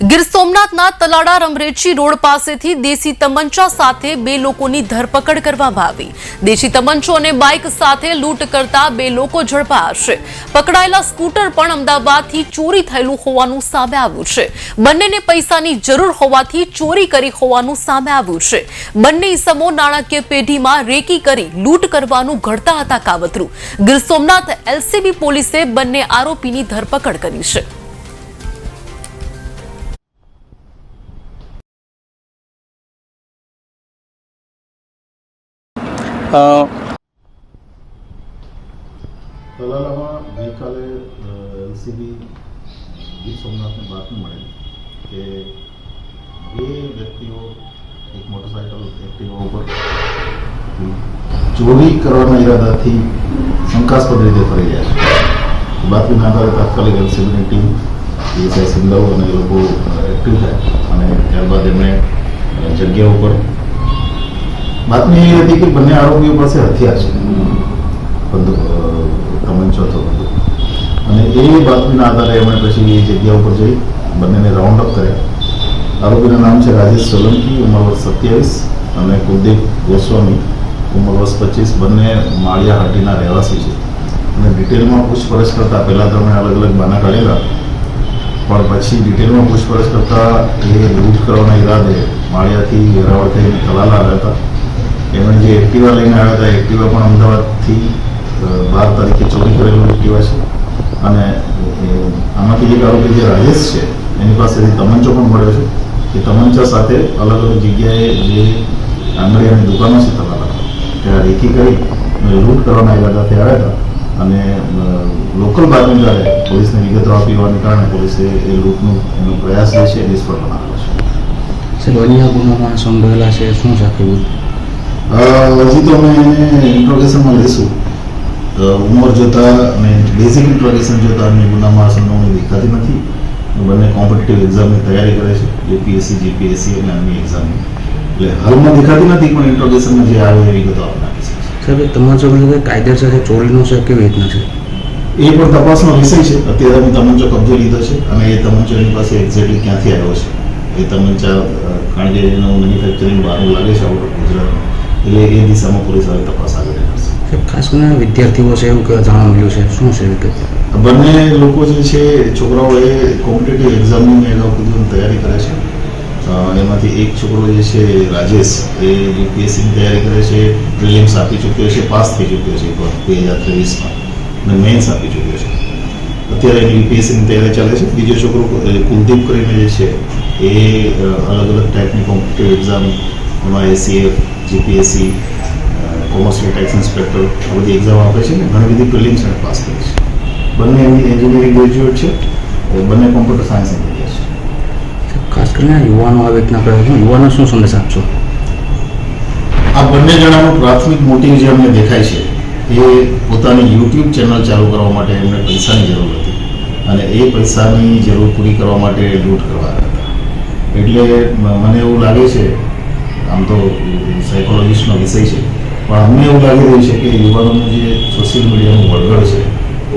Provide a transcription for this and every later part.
Gir સોમનાથના તલાડા રમરેચી road પાસેથી દેશી તમંચા સાથે બે લોકોની ધરપકડ કરવામાં આવી. દેશી તમંચો અને બાઇક સાથે લૂંટ કરતા બે લોકો ઝડપાયા છે પકડાયેલા સ્કૂટર પણ અમદાવાદથી ચોરી થયેલું હોવાનું સામે આવ્યું છે. બંનેને પૈસાની જરૂર હોવાથી ચોરી કરી હોવાનું સામે આવ્યું છે. બંને ઇસમો નાણાકીય પેઢીમાં રેકી કરી લૂંટ કરવાનું ઘડતા હતા કાવતરું. ગીર સોમનાથ એલસીબી પોલીસે બંને આરોપીની ધરપકડ કરી છે. તલાલામાં ગઈકાલે એલસીબી ગીર સોમનાથને બાતમી મળેલી કે બે વ્યક્તિઓ, એક મોટરસાયકલ એક્ટિવા ઉપર ચોરી કરવાના ઈરાદાથી શંકાસ્પદ રીતે ફરી રહ્યા છે. બાતમીના આધારે તાત્કાલિક એલસીબીની ટીમ એસઆઈ સિંધવ અને એ લોકો એક્ટિવ થાય અને ત્યારબાદ એમણે જગ્યા ઉપર બાતમી એ હતી કે બંને આરોપીઓ પાસે હથિયાર છે. બંદૂક અ, તમંચો હતો અને એ બાતમીના આધારે એમણે પછી એ જગ્યા ઉપર જઈ બંનેને રાઉન્ડ અપ કર્યા. આરોપીના નામ છે રાજેશ સોલંકી ઉંમર વર્ષ સત્યાવીસ અને કુલદીપ ગોસ્વામી ઉંમર વર્ષ પચીસ. બંને માળિયા હાટીના રહેવાસી છે. અને ડિટેલમાં પૂછપરછ કરતા પહેલાં તો અલગ અલગ બાના કાઢેલા. પણ પછી ડિટેલમાં પૂછપરછ કરતા એ લૂંટ કરવાના ઈરાદે માળિયાથી વેરાવળ થઈને તલાલા આવ્યા હતા. એમણે જે એક્ટિવા લઈને આવ્યા હતા, એક્ટિવા પણ અમદાવાદથી બાર તારીખે ચોરી કરેલું એક્ટિવા છે. અને આમાંથી એક આરોપી જે રાજેશ છે, એની પાસેથી તમંચો પણ મળ્યો છે એ તમંચા સાથે અલગ અલગ જગ્યાએ જે આંગળી અને દુકાનો છે તમારા, ત્યાં રેકી કરી લૂંટ કરવાના ત્યાં આવ્યા હતા. અને લોકલ બાજુદારે પોલીસને વિગતો આપી હોવાને કારણે પોલીસે એ લૂંટનું, એનો પ્રયાસ જે છે એ નિષ્ફળ બનાવ્યો છે. અન્ય ગુનામાં સંડોયેલા છે, શું છે હજી તો અમે એને ઇન્ટ્રોગેશનમાં લઈશું. ઉંમર જોતા અને બેઝિક ઇન્ટ્રોગેશન જોતા અન્ય ગુનામાં સંડોવણી દેખાતી નથી. બંને કોમ્પિટિટિવ એક્ઝામની તૈયારી કરે છે. યુપીએસસી જીપીએસસી અને અન્ય એક્ઝામની એટલે હાલમાં દેખાતી નથી પણ ઇન્ટ્રોગેશનમાં જે આવે એ વિગતો આપણે આપી શકીએ સાહેબ કે તમારા જોડે કાયદેસર છે ચોરીનું છે કેવી રીતના છે? એ પણ તપાસનો વિષય છે. અત્યારે અમે તમંચો કબજે લીધો છે અને એ તમંચો એની પાસે એક્ઝેક્ટલી ક્યાંથી આવ્યો છે? એ તમંચા કારણ કે એનું મેન્યુફેક્ચરિંગ બહારનું લાગે છે આઉટ ઓફ ગુજરાતમાં એટલે એ દિશામાં પોલીસ હવે તપાસ આગળ સાહેબ ખાસ કરીને વિદ્યાર્થીઓ છે એવું જાણવા મળ્યું છે? શું છે વિગત? બંને લોકો જે છે છોકરાઓ એ કોમ્પિટેટિવ એક્ઝામની અગાઉ કીધું તૈયારી કરે છે. એમાંથી એક છોકરો જે છે રાજેશ એ યુપીએસસીની તૈયારી કરે છે પ્રિલિમ્સ આપી ચૂક્યો છે પાસ થઈ ચૂક્યો છે એક બે હજાર ત્રેવીસમાં. અને મેન્સ આપી ચૂક્યો છે. અત્યારે એની યુપીએસસીની તૈયારી ચાલે છે. બીજો છોકરો કુલદીપ કરીને જે છે એ અલગ અલગ ટાઈપની કોમ્પિટેટિવ એક્ઝામ એમાં ACF GPSC commercial tax inspector આ બધી એક્ઝામ આપે છે ને ઘણી બધી પ્રિલિમ્સ અને પાસ કરી છે. બંને એન્જિનિયરિંગ ગ્રેજ્યુએટ છે બંને કોમ્પ્યુટર સાયન્સ એન્જિનિયર છે. ખાસ કરીને યુવાનો આવે રીતના પ્રયત્નો યુવાનો શું સંદેશ આપશો? આ બંને જણાનું પ્રાથમિક મોટિવ જે અમને દેખાય છે એ પોતાની યુટ્યુબ ચેનલ ચાલુ કરવા માટે એમને પૈસાની જરૂર હતી. અને એ પૈસાની જરૂર પૂરી કરવા માટે લૂંટ કરવા હતા. એટલે મને એવું લાગે છે આમ તો સાયકોલોજીસ્ટનો વિષય છે. પણ અમને એવું લાગી રહ્યું છે કે યુવાનોનું જે સોશિયલ મીડિયાનું વળગડ છે,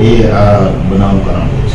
એ આ બનાવનું કારણ છે.